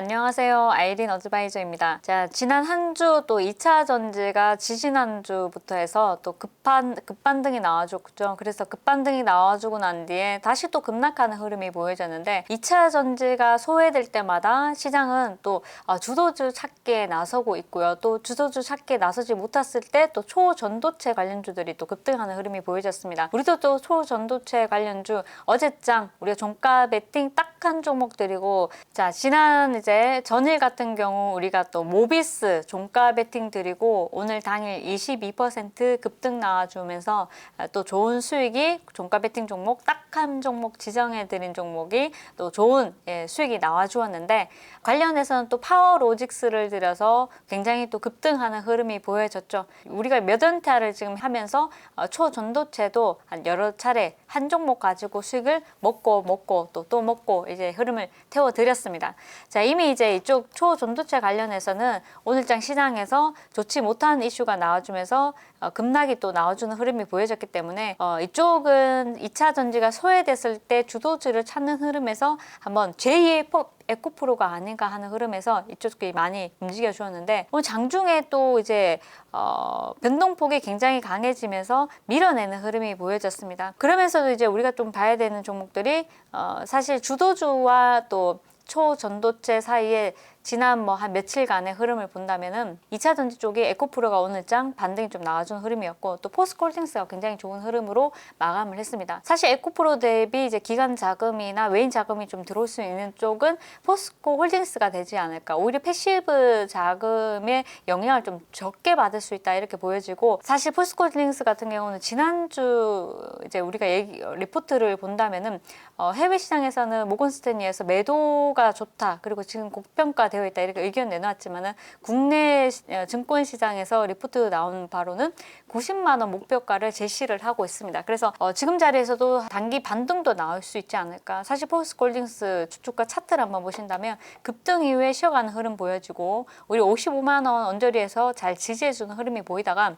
안녕하세요. 아이린 어드바이저입니다. 자, 지난 한 주 또 2차 전지가 지지난 주부터 해서 또 급한, 급반등이 나와줬죠. 그래서 급반등이 나와주고 난 뒤에 다시 또 급락하는 흐름이 보여졌는데 2차 전지가 소외될 때마다 시장은 또 어, 주도주 찾기에 나서고 있고요. 또 주도주 찾기에 나서지 못했을 때 또 초전도체 관련주들이 또 급등하는 흐름이 보여졌습니다. 우리도 또 초전도체 관련주 어제장 우리가 종가 베팅 딱 한 종목들이고 자 지난 이제 전일 같은 경우 우리가 또 모비스 종가 베팅 드리고 오늘 당일 22% 급등 나와주면서 아, 또 좋은 수익이 종가 베팅 종목 딱 한 종목 지정해 드린 종목이 또 좋은 예, 수익이 나와 주었는데 관련해서는 또 파워 로직스를 들여서 굉장히 또 급등하는 흐름이 보여졌죠. 우리가 몇 연타를 지금 하면서 어, 초전도체도 한 여러 차례 한 종목 가지고 수익을 먹고 먹고 또 또 먹고 이제 흐름을 태워 드렸습니다. 자, 이미 이제 이쪽 초전도체 관련해서는 오늘장 시장에서 좋지 못한 이슈가 나와주면서 어, 급락이 또 나와주는 흐름이 보여졌기 때문에 어, 이쪽은 2차 전지가 소외됐을 때 주도주를 찾는 흐름에서 한번 제2의 포, 에코프로가 아닌가 하는 흐름에서 이쪽이 많이 움직여 주었는데 오늘 장중에 또 이제 어, 변동폭이 굉장히 강해지면서 밀어내는 흐름이 보여졌습니다. 그러면서도 이제 우리가 좀 봐야 되는 종목들이 어, 사실 주도주와 또 초전도체 사이에 지난 뭐 한 며칠간의 흐름을 본다면은 2차 전지 쪽이 에코프로가 오늘장 반등이 좀 나와준 흐름이었고 또 포스콜딩스가 굉장히 좋은 흐름으로 마감을 했습니다. 사실 에코프로 대비 이제 기관 자금이나 외인 자금이 좀 들어올 수 있는 쪽은 포스코 홀딩스가 되지 않을까. 오히려 패시브 자금의 영향을 좀 적게 받을 수 있다 이렇게 보여지고 사실 포스코 홀딩스 같은 경우는 지난주 이제 우리가 얘기 리포트를 본다면은 어, 해외 시장에서는 모건스탠리에서 매도가 좋다 그리고 지금 고평가 되어 있다 이렇게 의견 내놨지만은 국내 시- 어, 증권 시장에서 리포트 나온 바로는 90만 원 목표가를 제시를 하고 있습니다. 그래서 어, 지금 자리에서도 단기 반등도 나올 수 있지 않을까. 사실 포스콜딩스 주축과 차트를 한번 보신다면 급등 이후에 쉬어가는 흐름 보여지고 우리 55만 원 언저리에서 잘 지지해주는 흐름이 보이다가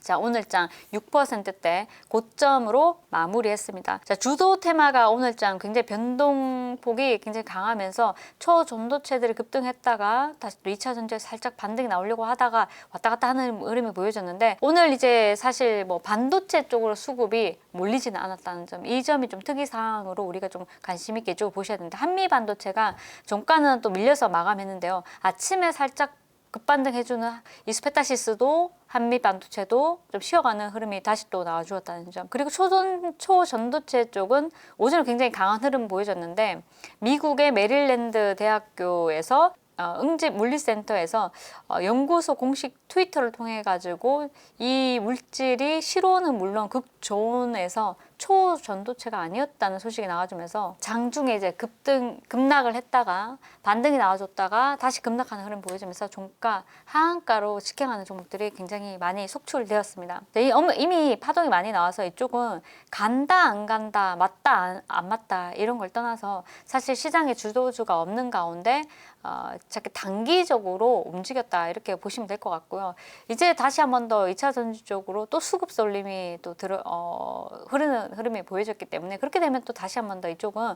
자, 오늘장 6%대 고점으로 마무리했습니다. 자, 주도 테마가 오늘장 굉장히 변동폭이 굉장히 강하면서 초전도체들이 급등했다가 다시 또 2차 전지에 살짝 반등이 나오려고 하다가 왔다 갔다 하는 흐름이 보여졌는데 오늘 이제 사실 뭐 반도체 쪽으로 수급이 몰리지는 않았다는 점, 이 점이 좀 특이사항으로 우리가 좀 관심 있게 이쪽을 보셔야 되는데 한미 반도체가 종가는 또 밀려서 마감했는데요. 아침에 살짝 급반등 해주는 이 스페타시스도 한미 반도체도 좀 쉬어가는 흐름이 다시 또 나와주었다는 점. 그리고 초전 초전도체 쪽은 오전에 굉장히 강한 흐름 보여줬는데 미국의 메릴랜드 대학교에서 어, 응집 물리센터에서 어, 연구소 공식 트위터를 통해 가지고 이 물질이 실온은 물론 극저온에서 초전도체가 아니었다는 소식이 나와주면서 장중에 이제 급등 급락을 했다가 반등이 나와줬다가 다시 급락하는 흐름 보여주면서 종가 하한가로 직행하는 종목들이 굉장히 많이 속출되었습니다. 네, 이미 파동이 많이 나와서 이쪽은 간다 안 간다 맞다 안, 안 맞다 이런 걸 떠나서 사실 시장에 주도주가 없는 가운데 어, 단기적으로 움직였다 이렇게 보시면 될 것 같고요. 이제 다시 한 번 더 2차 전지 쪽으로 또 수급 쏠림이 또 들어 어, 흐르는 흐름이 보여졌기 때문에 그렇게 되면 또 다시 한 번 더 이쪽은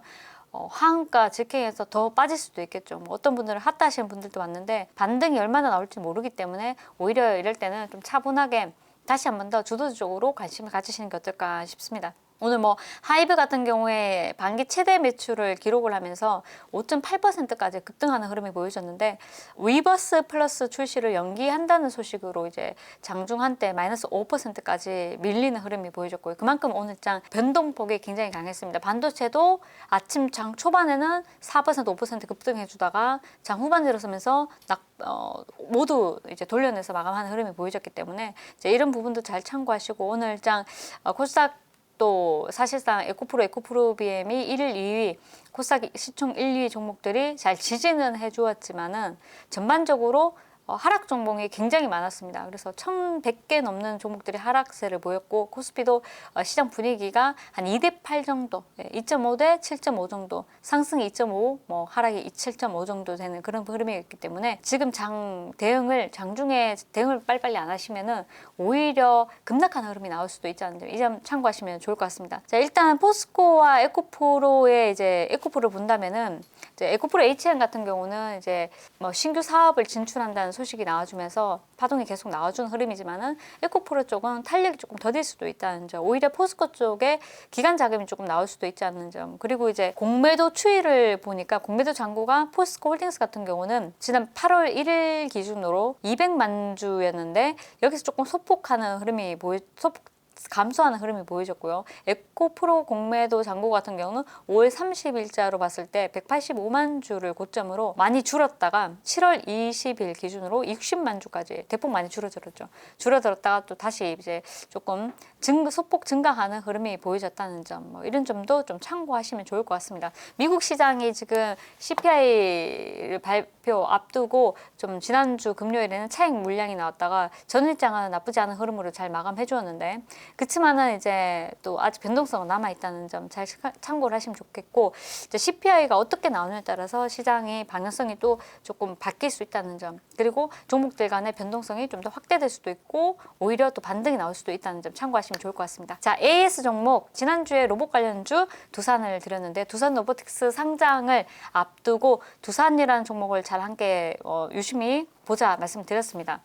어, 하한가 직행해서 더 빠질 수도 있겠죠. 뭐 어떤 분들은 핫다 하시는 분들도 많는데 반등이 얼마나 나올지 모르기 때문에 오히려 이럴 때는 좀 차분하게 다시 한 번 더 주도주 쪽으로 관심을 가지시는 게 어떨까 싶습니다. 오늘 뭐 하이브 같은 경우에 반기 최대 매출을 기록을 하면서 5.8%까지 급등하는 흐름이 보여졌는데 위버스 플러스 출시를 연기한다는 소식으로 이제 장중 한때 마이너스 5%까지 밀리는 흐름이 보여졌고요. 그만큼 오늘장 변동폭이 굉장히 강했습니다. 반도체도 아침 장 초반에는 4% 5% 급등해주다가 장 후반 들어서면서 낙, 어, 모두 이제 돌려내서 마감하는 흐름이 보여졌기 때문에 이제 이런 부분도 잘 참고하시고 오늘장 어, 코스닥 또 사실상 에코프로 에코프로 BM이 1일 2위 코스닥 시총 1, 2위 종목들이 잘 지지는 해주었지만은 전반적으로 어, 하락 종목이 굉장히 많았습니다. 그래서 1,100개 넘는 종목들이 하락세를 보였고 코스피도 어, 시장 분위기가 한 2대 8 정도, 예, 2.5대 7.5 정도, 상승이 2.5, 뭐 하락이 7.5 정도 되는 그런 흐름이었기 때문에 지금 장 대응을 장중에 대응을 빨리빨리 안 하시면은 오히려 급락하는 흐름이 나올 수도 있지 않은지 이점 참고하시면 좋을 것 같습니다. 자 일단 포스코와 에코프로의 이제 에코프로 본다면은 이제 에코프로 HN 같은 경우는 이제 뭐 신규 사업을 진출한다는 소식이 나와주면서 파동이 계속 나와준 흐름이지만은 에코프로 쪽은 탄력이 조금 더딜 수도 있다는 점. 오히려 포스코 쪽에 기간 자금이 조금 나올 수도 있지 않는 점. 그리고 이제 공매도 추이를 보니까 공매도 잔고가 포스코 홀딩스 같은 경우는 지난 8월 1일 기준으로 200만 주였는데 여기서 조금 소폭하는 흐름이 보이 소폭 감소하는 흐름이 보여졌고요. 에코프로 공매도 잔고 같은 경우는 5월 30일자로 봤을 때 185만 주를 고점으로 많이 줄었다가 7월 20일 기준으로 60만 주까지 대폭 많이 줄어들었죠. 줄어들었다가 또 다시 이제 조금 증 소폭 증가하는 흐름이 보여졌다는 점, 뭐 이런 점도 좀 참고하시면 좋을 것 같습니다. 미국 시장이 지금 CPI를 발표 앞두고 좀 지난주 금요일에는 차익 물량이 나왔다가 전일장은 나쁘지 않은 흐름으로 잘 마감해 주었는데 그렇지만은 이제 또 아직 변동성은 남아 있다는 점 잘 참고를 하시면 좋겠고 이제 CPI가 어떻게 나오느냐에 따라서 시장의 방향성이 또 조금 바뀔 수 있다는 점 그리고 종목들 간의 변동성이 좀 더 확대될 수도 있고 오히려 또 반등이 나올 수도 있다는 점 참고하시면 좋을 것 같습니다. 자 AS 종목 지난주에 로봇 관련주 두산을 드렸는데 두산 로보틱스 상장을 앞두고 두산이라는 종목을 잘 함께 어, 유심히 보자 말씀드렸습니다.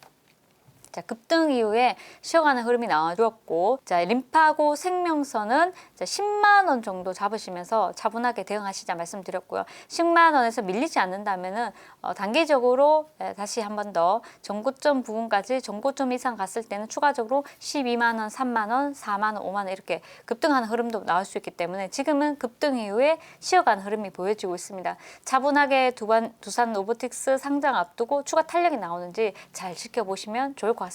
자, 급등 이후에 쉬어가는 흐름이 나와주었고, 자, 림파고 생명선은 자, 10만 원 정도 잡으시면서 차분하게 대응하시자 말씀드렸고요. 10만 원에서 밀리지 않는다면은 어, 단기적으로 예, 다시 한 번 더 전고점 부분까지 전고점 이상 갔을 때는 추가적으로 12만 원, 3만 원, 4만 원, 5만 원 이렇게 급등하는 흐름도 나올 수 있기 때문에 지금은 급등 이후에 쉬어가는 흐름이 보여지고 있습니다. 차분하게 두반, 두산 로보틱스 상장 앞두고 추가 탄력이 나오는지 잘 지켜보시면 좋을 것 같습니다.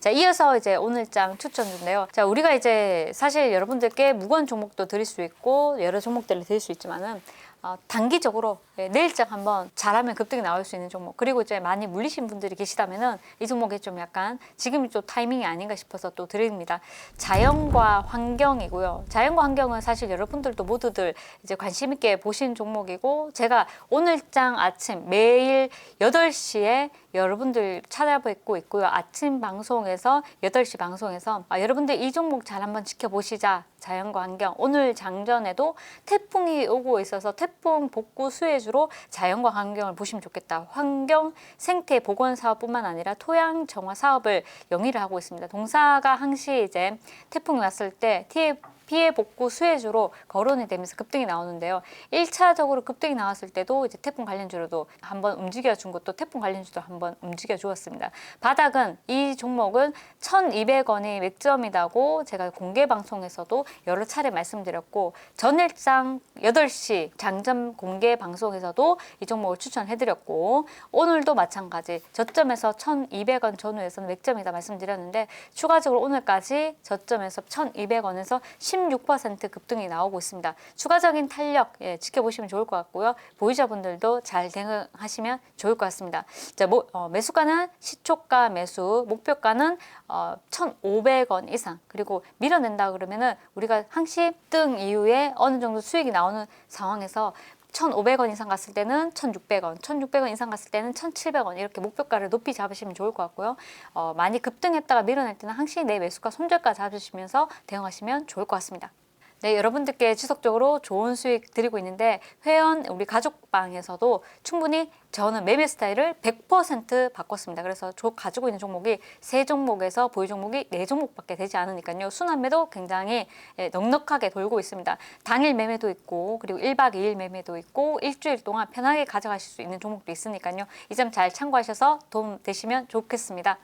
자, 이어서 이제 오늘장 추천주인데요. 자, 우리가 이제 사실 여러분들께 무거운 종목도 드릴 수 있고 여러 종목들을 드릴 수 있지만은 어, 단기적으로 예, 내일장 한번 잘하면 급등이 나올 수 있는 종목 그리고 이제 많이 물리신 분들이 계시다면은 이 종목이 좀 약간 지금이 또 타이밍이 아닌가 싶어서 또 드립니다. 자연과 환경이고요. 자연과 환경은 사실 여러분들도 모두들 이제 관심 있게 보신 종목이고 제가 오늘장 아침 매일 8시에 여러분들 찾아뵙고 있고요. 아침 방송에서 8시 방송에서 아, 여러분들 이 종목 잘 한번 지켜보시자. 자연과 환경. 오늘 장전에도 태풍이 오고 있어서 태풍 복구 수혜 주로 자연과 환경을 보시면 좋겠다. 환경 생태 보건 사업뿐만 아니라 토양 정화 사업을 영위를 하고 있습니다. 동사가 항시 이제 태풍이 왔을 때 TF 피해 복구 수혜주로 거론이 되면서 급등이 나오는데요. 1차적으로 급등이 나왔을 때도 이제 태풍 관련주로도 한번 움직여 준 것도 태풍 관련주도 한번 움직여 주었습니다. 바닥은 이 종목은 1,200원이 맥점이라고 제가 공개 방송에서도 여러 차례 말씀드렸고 전일장 8시 장점 공개 방송에서도 이 종목을 추천해 드렸고 오늘도 마찬가지 저점에서 1,200원 전후에서는 맥점이다 말씀드렸는데 추가적으로 오늘까지 저점에서 1,200원에서 16% 급등이 나오고 있습니다. 추가적인 탄력 예, 지켜보시면 좋을 것 같고요. 보유자분들도 잘 대응하시면 좋을 것 같습니다. 자, 뭐, 어, 매수가는 시초가 매수, 목표가는 어, 1,500원 이상 그리고 밀어낸다 그러면은 우리가 항시 등 이후에 어느 정도 수익이 나오는 상황에서 1,500원 이상 갔을 때는 1,600원, 1,600원 이상 갔을 때는 1,700원 이렇게 목표가를 높이 잡으시면 좋을 것 같고요. 어, 많이 급등했다가 밀어낼 때는 항시 내 매수가 손절가 잡으시면서 대응하시면 좋을 것 같습니다. 네, 여러분들께 지속적으로 좋은 수익 드리고 있는데 회원 우리 가족방에서도 충분히 저는 매매 스타일을 100% 바꿨습니다. 그래서 저 가지고 있는 종목이 세 종목에서 보유 종목이 네 종목밖에 되지 않으니까요. 순환매도 굉장히 예, 넉넉하게 돌고 있습니다. 당일 매매도 있고 그리고 1박 2일 매매도 있고 일주일 동안 편하게 가져가실 수 있는 종목도 있으니까요. 이 점 잘 참고하셔서 도움 되시면 좋겠습니다.